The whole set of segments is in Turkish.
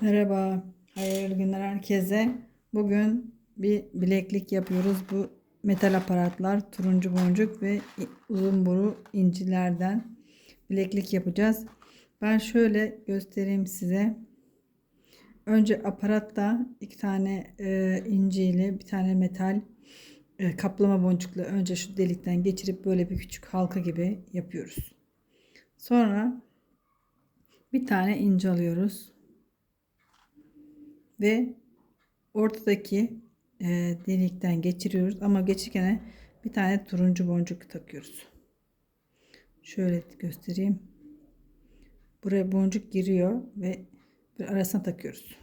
Merhaba, hayırlı günler herkese. Bugün bir bileklik yapıyoruz. Bu metal aparatlar, turuncu boncuk ve uzun boru incilerden bileklik yapacağız. Ben şöyle göstereyim size. Önce aparatta iki tane e, inci ile bir tane metal e, kaplama boncukla önce şu delikten geçirip böyle bir küçük halka gibi yapıyoruz. Sonra bir tane inci alıyoruz ve ortadaki e, delikten geçiriyoruz ama geçirken bir tane turuncu boncuk takıyoruz. Şöyle göstereyim. Buraya boncuk giriyor ve bir arasına takıyoruz.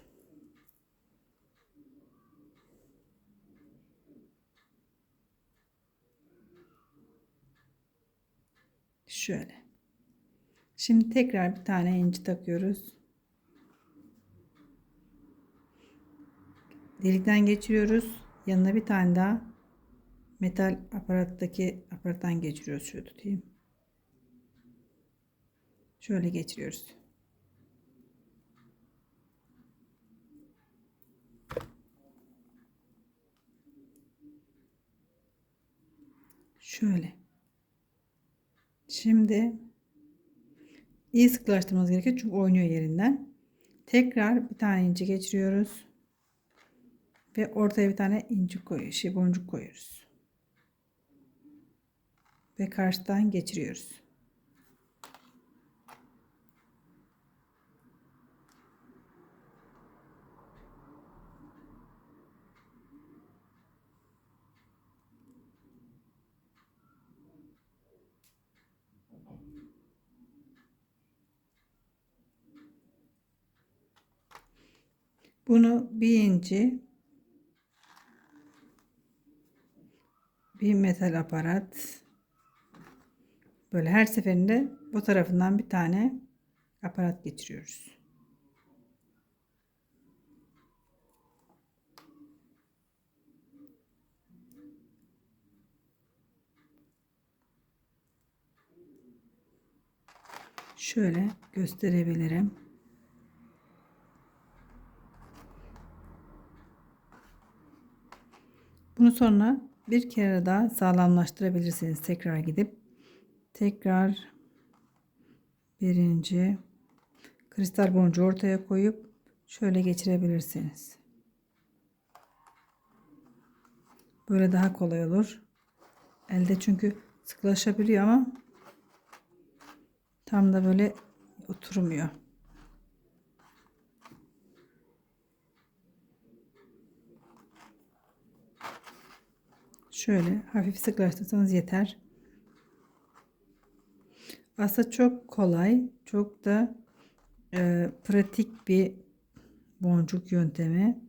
Şöyle. Şimdi tekrar bir tane inci takıyoruz. Delikten geçiriyoruz. Yanına bir tane daha metal aparattaki aparattan geçiriyoruz. Şöyle tutayım. Şöyle geçiriyoruz. Şöyle. Şimdi iyi sıkılaştırmamız gerekiyor çünkü oynuyor yerinden. Tekrar bir tane ince geçiriyoruz. Ve ortaya bir tane inci koy, şey boncuk koyuyoruz. Ve karşıdan geçiriyoruz. Bunu bir inci bir metal aparat böyle her seferinde bu tarafından bir tane aparat geçiriyoruz. Şöyle gösterebilirim. Bunu sonra bir kere daha sağlamlaştırabilirsiniz. Tekrar gidip tekrar birinci kristal boncuğu ortaya koyup şöyle geçirebilirsiniz. Böyle daha kolay olur. Elde çünkü sıkılaşabiliyor ama tam da böyle oturmuyor. Şöyle hafif sıklaştırsanız yeter. Aslında çok kolay, çok da e, pratik bir boncuk yöntemi.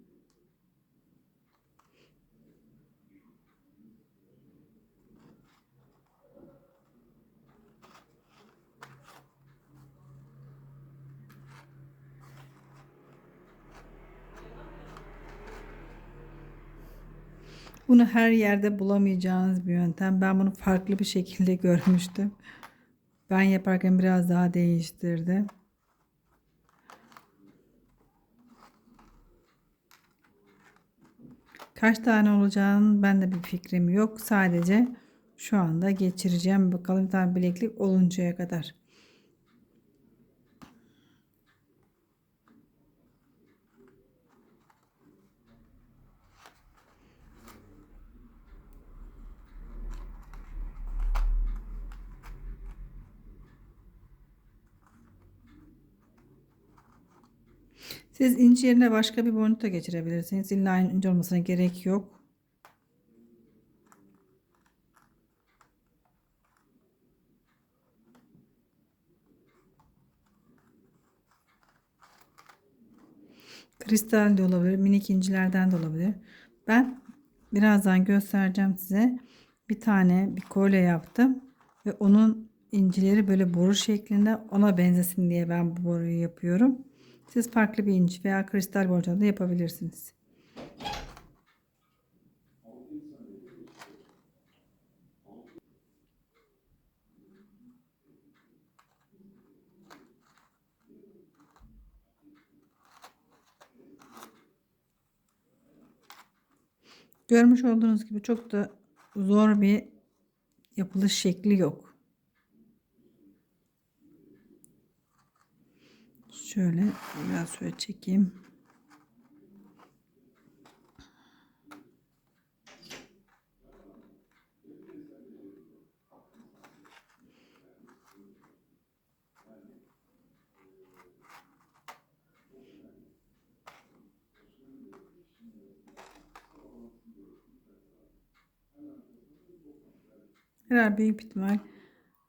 Bunu her yerde bulamayacağınız bir yöntem. Ben bunu farklı bir şekilde görmüştüm. Ben yaparken biraz daha değiştirdim. Kaç tane olacağını ben de bir fikrim yok. Sadece şu anda geçireceğim. Bakalım bir tane bileklik oluncaya kadar. Siz inci yerine başka bir boncuk da geçirebilirsiniz. İlla inci olmasına gerek yok. Kristal de olabilir, minik incilerden de olabilir. Ben birazdan göstereceğim size. Bir tane bir kolye yaptım ve onun incileri böyle boru şeklinde ona benzesin diye ben bu boruyu yapıyorum. Siz farklı bir inç veya kristal borcamda yapabilirsiniz. Görmüş olduğunuz gibi çok da zor bir yapılış şekli yok. Şöyle biraz şöyle çekeyim. Herhalde büyük ihtimal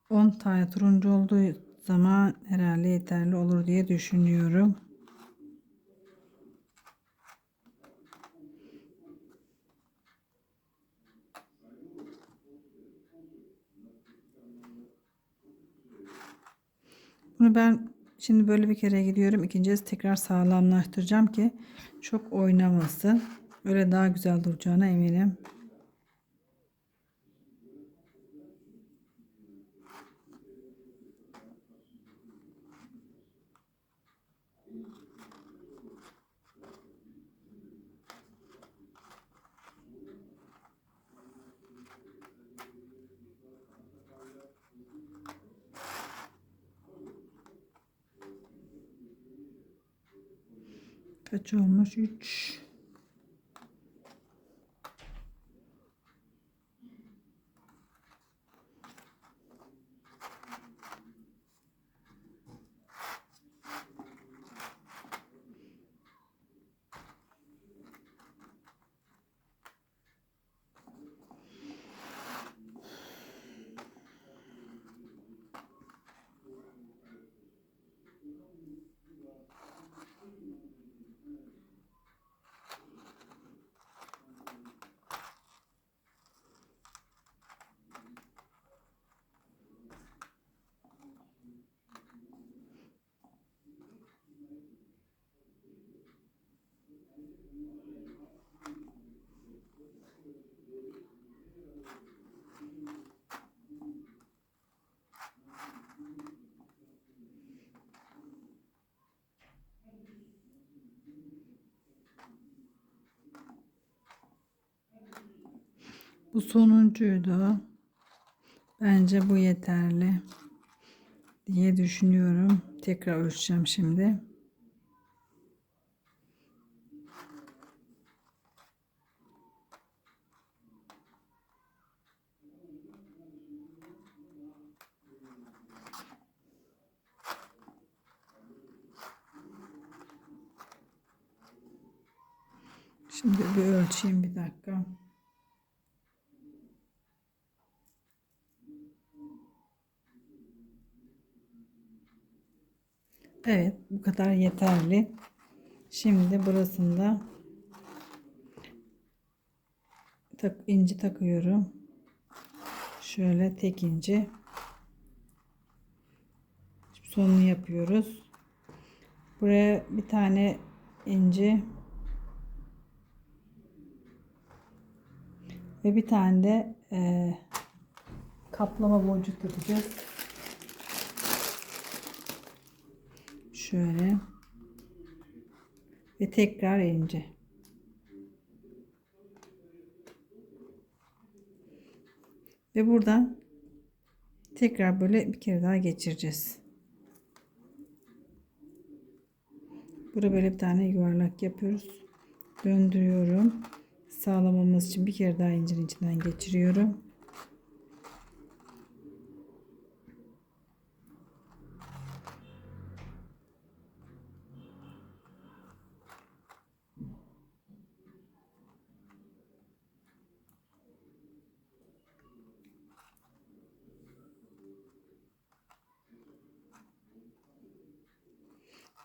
10 tane turuncu olduğu zaman herhalde yeterli olur diye düşünüyorum. Bunu ben şimdi böyle bir kere gidiyorum. İkincisi tekrar sağlamlaştıracağım ki çok oynamasın. Öyle daha güzel duracağına eminim. Kaç olmuş? 3. Bu sonuncuydu. Bence bu yeterli diye düşünüyorum. Tekrar ölçeceğim şimdi. Şimdi bir ölçeyim bir dakika. Evet bu kadar yeterli. Şimdi burasında tak, inci takıyorum. Şöyle tek inci. Sonunu yapıyoruz. Buraya bir tane inci ve bir tane de e, kaplama boncuk yapacağız. Şöyle. Ve tekrar ince. Ve buradan tekrar böyle bir kere daha geçireceğiz. Burada böyle bir tane yuvarlak yapıyoruz. Döndürüyorum. Sağlamamız için bir kere daha incinin içinden geçiriyorum.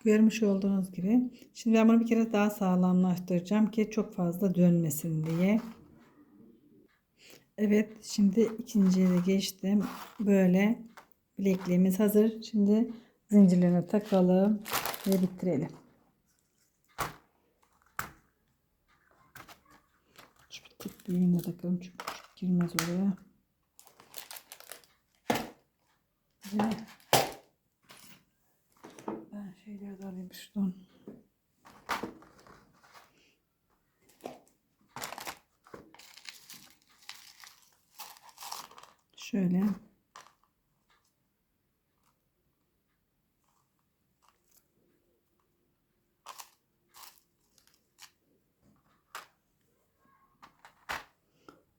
Görmüş olduğunuz gibi. Şimdi ben bunu bir kere daha sağlamlaştıracağım ki çok fazla dönmesin diye. Evet şimdi ikinciye de geçtim. Böyle bilekliğimiz hazır. Şimdi zincirlerine takalım ve bitirelim. Şu bir tık büyüğüne takalım çünkü girmez oraya. Ve ben Şeyleri de alayım şuradan. Şöyle.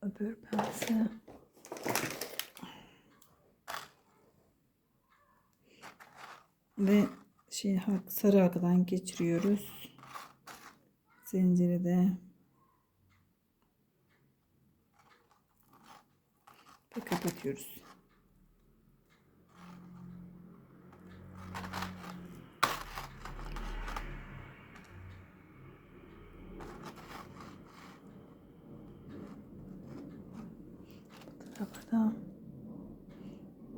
Öbür pense. Ve şey sarı halkadan geçiriyoruz. Zinciri de ve kapatıyoruz.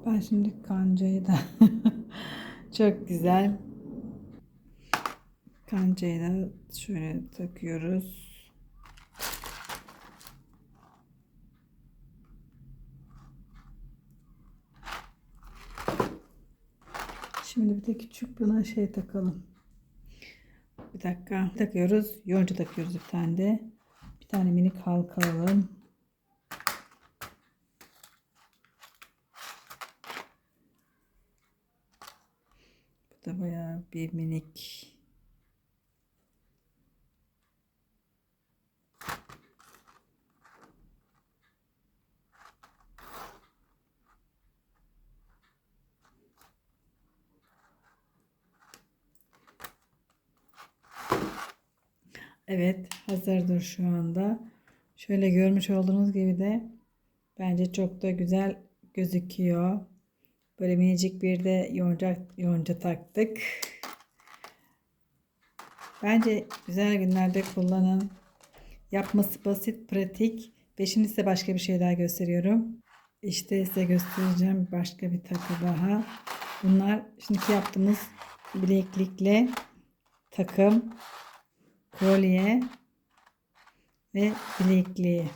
Ben şimdi kancayı da çok güzel kancayı da şöyle takıyoruz. Şimdi bir de küçük buna şey takalım. Bir dakika takıyoruz. Yonca takıyoruz bir tane de. Bir tane minik halka alalım. Bu bir minik. Evet hazırdır şu anda. Şöyle görmüş olduğunuz gibi de bence çok da güzel gözüküyor. Böyle minicik bir de yonca, yonca taktık. Bence güzel günlerde kullanın. Yapması basit, pratik. Ve şimdi size başka bir şey daha gösteriyorum. İşte size göstereceğim başka bir takı daha. Bunlar şimdiki yaptığımız bileklikle takım, kolye ve bilekliği.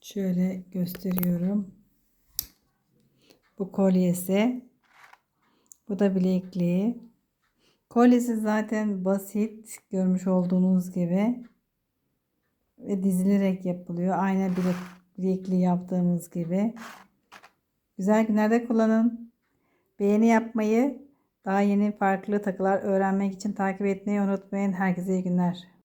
Şöyle gösteriyorum. Bu kolyesi. Bu da bilekliği. Kolyesi zaten basit. Görmüş olduğunuz gibi. Ve dizilerek yapılıyor. Aynı bilek, bilekliği yaptığımız gibi. Güzel günlerde kullanın. Beğeni yapmayı, daha yeni farklı takılar öğrenmek için takip etmeyi unutmayın. Herkese iyi günler.